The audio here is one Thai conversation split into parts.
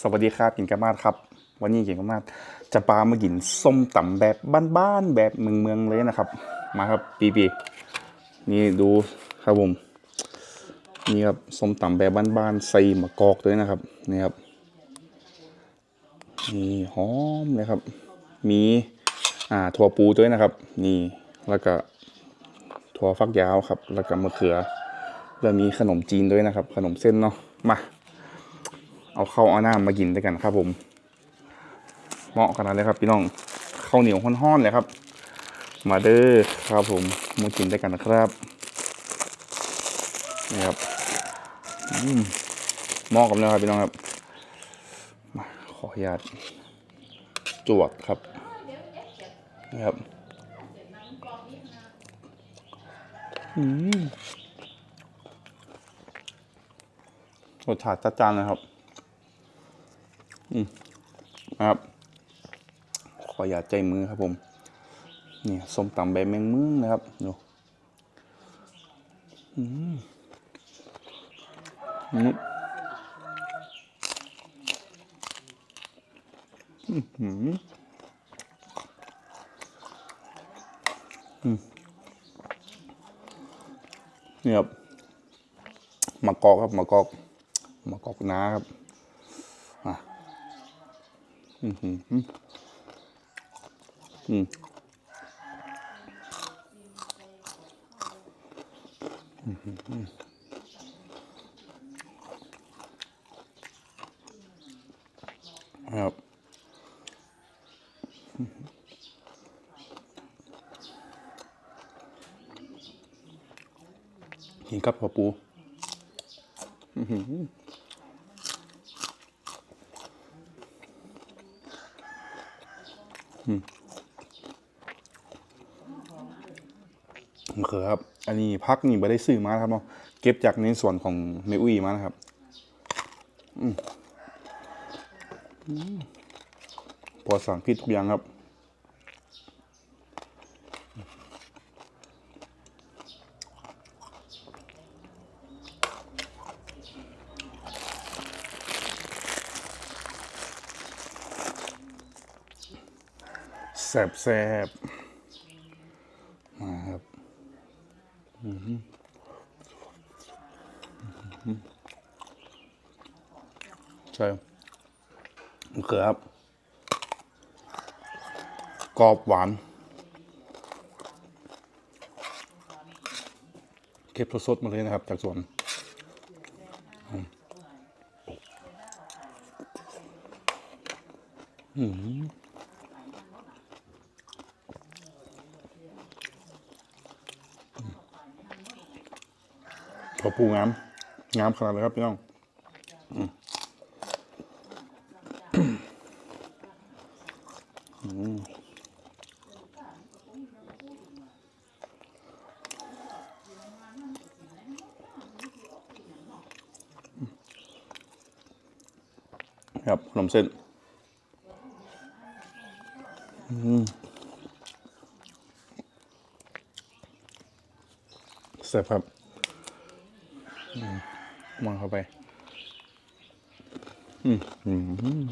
สวัสดีครับกินกามาดครับ วันนี้กินกามาดจะปามากินส้มตำแบบบ้านๆแบบเมืองๆเลยนะครับ มาครับปีปีนี่ดูครับผมนี่ครับส้มตำแบบบ้านๆใส่มะกอกด้วยนะครับนี่ครับนี่หอมเลยครับ มีอ่าถั่วปูด้วยนะครับ นี่แล้วก็ถั่วฟักยาวครับ แล้วก็มะเขือ แล้วมีขนมจีนด้วยนะครับ ขนมเส้นเนาะมา เอาข้าเอาน้ำมากินด้วยกันครับผม เหมาะขนาดเลยครับ พี่น้องข้าวเหนียวห้อนๆเลยครับ มาเด้อครับผมมากินด้วยกันนะครับนี่ครับอืมเหมาะกับเลยครับพี่น้องครับมาขออนุญาตจวดครับนี่ครับอืมรสชาติจัดจ้านเลยครับ นะครับ ขออย่าใจมือครับผม นี่ส้มตำใบแมงมึงนะครับ ดูอืมอื้อหืออืมนี่ครับมะกอกครับมะกอกมะกอกน้าครับ อืมอืมอืมอืมครับกินกับหัวปู อือหือม ขือครับ อันนี้พักนี่ไม่ได้ซื้อมาครับเนาะ เก็บจากในส่วนของเมอุ้ยมานะครับอืมอืมปลอดสารพิษทุกอย่างครับ แสบแสบมาครับ ใช่มะเขือครับ กรอบหวาน เก็บสดๆมาเลยนะครับ จากสวนอืมอืมถั่วปูงาม งามขนาดเลยครับพี่น้องครับขนมเส้นอืมเสร็จครับ มวางเข้าไปอืมอืมอืม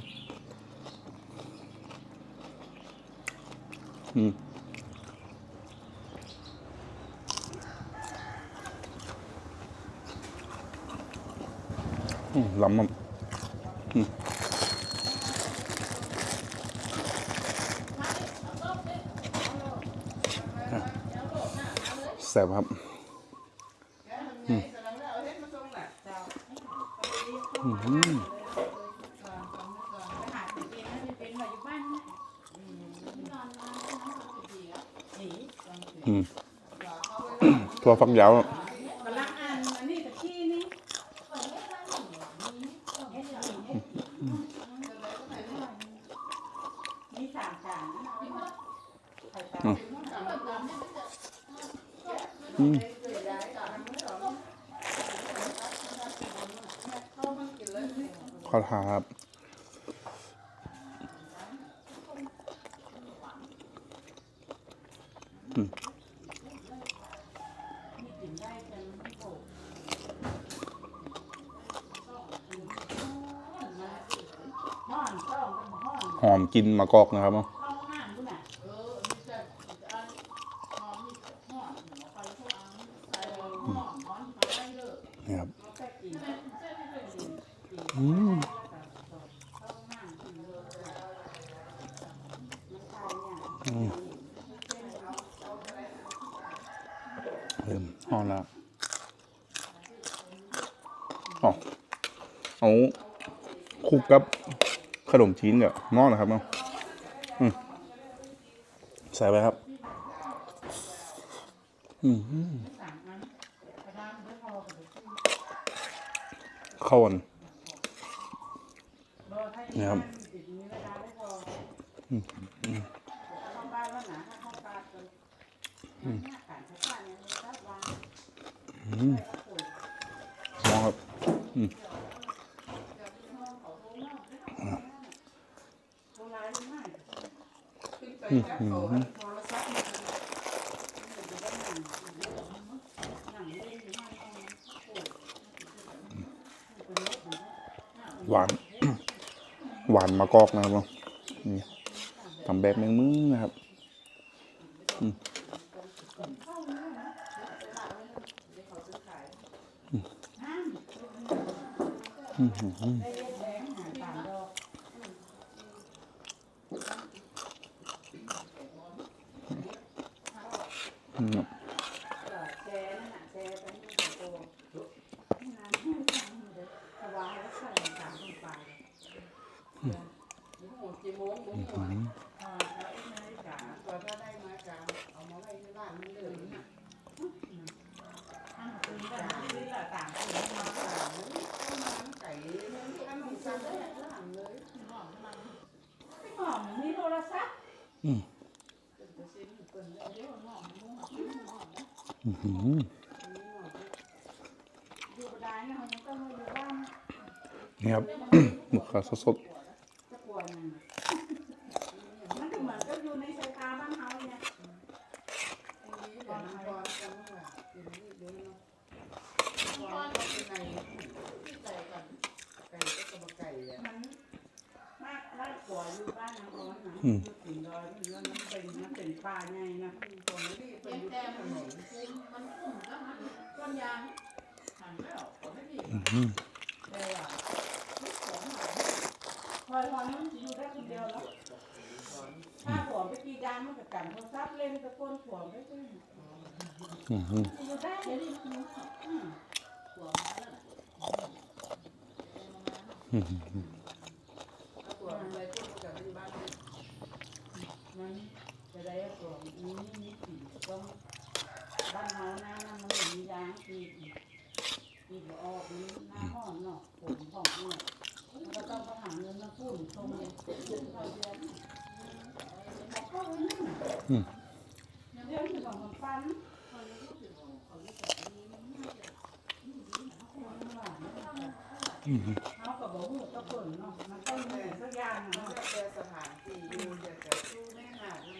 อืมอืมล้ำมันแซ่บครับอืมอืมอืม ถั่วฝักยาวอ่านอันนี้ตะกี้นี่มีสามจานนะอืมขอทานครับอืม หอมกลินมะกอกนะครับเนาะเข้าห้างกูน่ะนี่ครับแค่กินอืมเข้าห้างกินเลยมันตายเนี่ยอืมเริ่มอ่อนแล้วอ๋อเอาคลุกกับ ขนมจีนเดี๋ยวหม้อนะครับเนาะใส่ไปครับ อืมสามอันะดานไม่พอกับที่เข้ากันรอให้นี่ครับติดมีเวลาไม่พออืมมเข้าบ้านแล้วนะถ้าเข้าบ้านกันเนี่ยการเข้าบ้านเนี่ยเราได้วางครับ อืม โบราณมากขึ้นไป อืม แล้ว อื โทร ม โทรศัพท์มันจะนั่งเล่นอยู่บ้านเอา หวาน หวานมะกอกนะครับนี่ทำแบบแมงมึงนะครับอืมอืม หอมมีโทรศัพท์อืมเป็นเปอร์เซ็นต์เป็นเดี๋ยวหอมมันหอมหอมนะอืมอยู่ได้นะเขายังต้องมาอยู่บ้านนี่ครับหมึกขาวสดจ พอยพอยมันอยู่ได้คนเดียวแล้วถ้าผัวไปกีดานมันก็กันโทรศัพท์เล่นตะโกนผัวไปด้วยอืมอืมอยู่ได้เดี๋ยวนี้อืมหัวมาแล้ว อืมอืม ผัวอะไรพวกกับอยู่บ้านมันจะได้ผัวมีมีสี ต้องบ้านเฮานะมันมียางปีปีออกนี่หน้าห้องเนาะผมของเนาะมันก็ต้องไปหาเงินมาพูดตรงเนี่ยเขาเดือนเขาไม่นั่นอืมเรื่องของมันฟันเขาก็บอกว่าตะเปิ่นเนาะมันต้องมีสักอย่างมันเนาะจะเป็นสถานที่อยู่จะจะสู้แม่หาแม่หาส่องหาทางมันรายจ่ายมันหนักตัวนะใช่หัว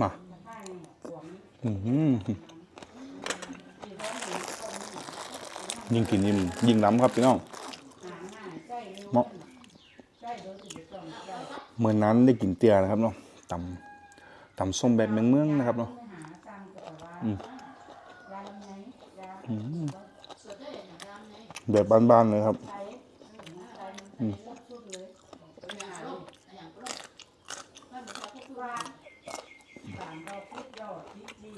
มันอืมอืมดีแล้วหยิ่งกินยิ่งยิ่งล้ำครับพี่น้องหาง่ายใกล้เมื่อนั้นได้กินเตียนะครับเนาะตำตำส้มแบบเมืองเมืองนะครับเนาะแบบบ้านๆเลยครับใช้ใช้มันลดสุดเลย อย่างโลกอย่างโลกมันเป็นพวก ว่าสามดอกพุดยอดที่จี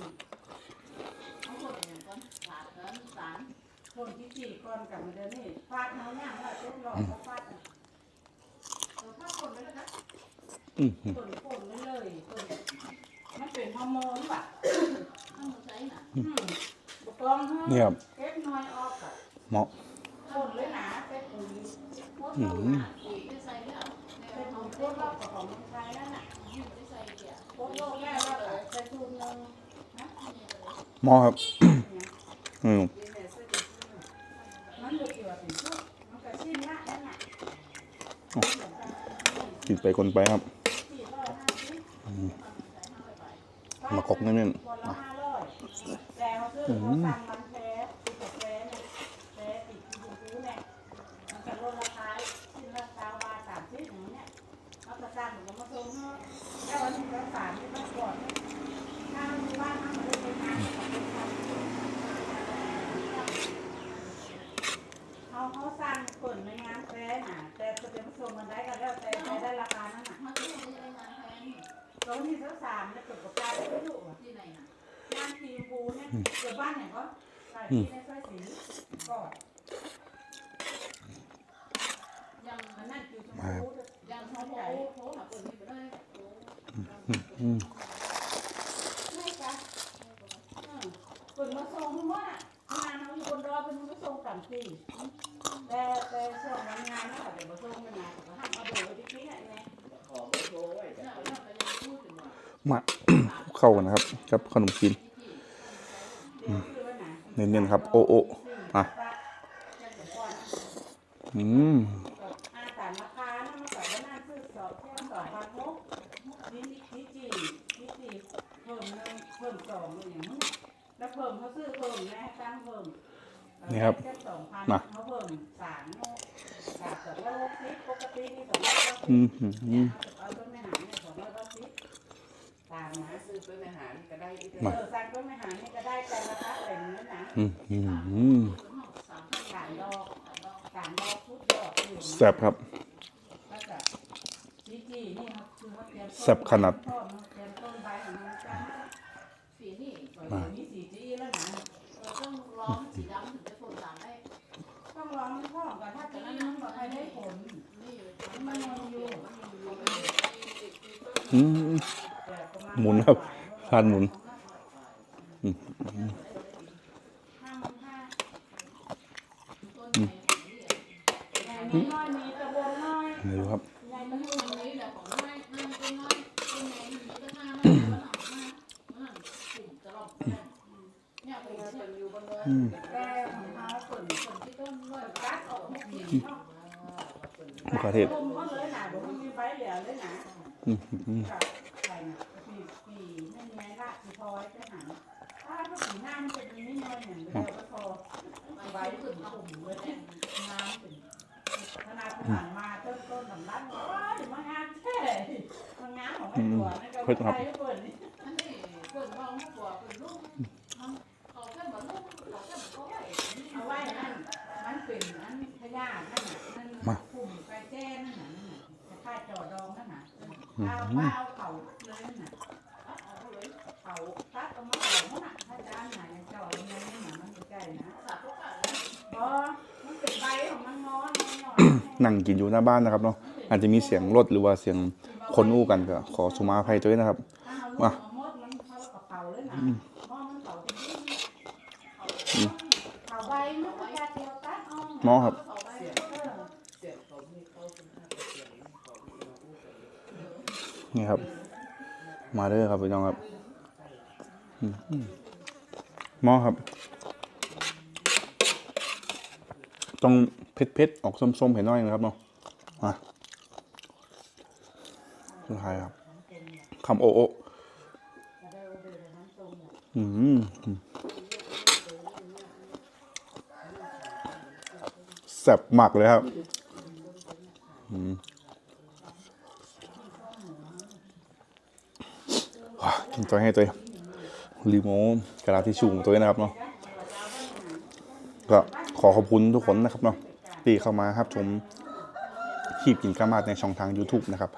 เขาพูดอย่างก้อนสาดเงินสาร คนที่จี กันเดินนี่ฟาดเท้าย่างว่าเจ็บหลอดก็ฟาดเราถ้าคนไปแล้วนะอืมต้นไม่เลยต้นมันเป็นฮอร์โมนว่ะถ้ามันใช้น่ะบุกองนี่ครับเก็บน้อยออกอะเหมาะผลเลยนะแต่ปุ๋ยพวกเราหนาปุ๋ยไม่ใส่แล้วแต่แต่เราปุ๋ยพพววกกเราเราของมันใช้นั่นน่ะไม่ใส่เกี่ยพวกโลกแรกเราใช้ทุนนึงเหมาะครับ อืม ที่เนี่ยเสื้อดีที่ มันอยู่ที่ว่าเป็นพวกมันก็ชิ้นละนั่นน่ะ กิน ไปคนไปครับมากอกแน่นๆอืมนแท้ติดกับแท้เนี่ยแท้ติดที่ดูเนี่ยมันจะลดราคาชิ้นละ ใส่ที่ในใส่สีก่อน ยัง มันนั่นอยู่ชมพู ยังเขาโทรโทรหาคนนี้ไปได้ ไม่จ้ะคนมาส่งทุกวันอะงานเขาอยู่บนรอเป็นมาส่งต่างที่แต่แต่ส่งวันงานนะแต่มาส่งกันนะแต่ห้ามเอาเบอร์ไปที่นี่ไง เนี่ยเราก็ยังพูดถึ งว่ามาเข้ากันนะครับกับขนมจีน เดี๋ยวคือวันไหน เน้นๆครับ โอโออะอืมอาสารราคานะมันแต่ว่าน่าซื้อสอบแค่สองพันหกนี่นี่จีนี่จีเพิ่มหนึ่งเพิ่มสองเลยอย่างนี้แล้วเพิ่มเขาซื้อเพิ่มนะตั้งเพิ่มนี่ครับมาอืมอืม เป็นอาหารก็ได้อีกเออสั่งต้นไม้หาเนี่ก็ได้แต่ราคาแต่งนั้นนะอืมอืมสามดอกสามดอกพุดดอกอยู่แซ่บครับ แล้วก็จีจีนี่ครับคือว่าเตรียมต้นแซ่บขนาด เตรียมต้นใบของมันจ้าสีนี่เดี๋ยวนี้สีจีแล้วนะเราต้องร้องสีดำถึงจะผลสามได้ต้องรอมันพ่อก่อนถ้าจีมันก็ใครได้ผลนี่มันยังอยู่ อืม หมุนครับทานหมุนนี่ครับอืมแต่ขาเนาะมะเขือเทศ เดียก็ถ่ายมาเติมต้นทำร้านว่าเดี๋ยวมางานเท่มางานของแม่บัวนี่กระไรก็เปิดนี่นี่เกิดร้องกว่าเป็นลูกขาแค่เหมือนลูกเขาั่งกินอยู่หน้าบ้านนะครับเนาะอาจจะมีเสียงรถหรือว่าเสียงคนอู้กันก็ขอสุมาภัยด้วยนะครับมาหมอครับนี่ครับ มาเด้อครับพี่น้องครับหมอครับ ต้องเผ็ดๆออกส้มๆเห็นน้อยนะครับเนาะมาสุดท้ายครับคำโอโออืมแซ่บมากเลยครับอืมกินตัวให้ตัวเองลิโมกระดาษทิชชู่ของตัวเองนะครับเนาะ ขอขอบคุณทุกคนนะครับเนาะที่เข้ามาครับชมคลิปกินกามาในช่องทาง YouTube นะครับ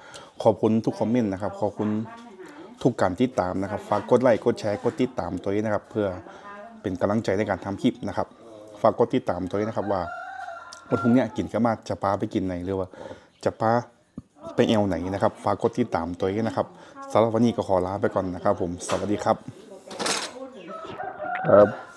ขอบคุณทุกคอมเมนต์นะครับ ขอบคุณทุกการติดตามนะครับ ฝากกดไลค์ กดแชร์ กดติดตามตัวเองนะครับ เพื่อเป็นกำลังใจในการทำคลิปนะครับ ฝากกดติดตามตัวเองนะครับว่าวันพรุ่งเนี้ยกินกามาจะพาไปกินไหนหรือว่าจะพาไปเอวไหนนะครับ ฝากกดติดตามตัวเองนะครับสำหรับวันนี้ก็ขอลาไปก่อนนะครับ ผม สวัสดีครับ ครับ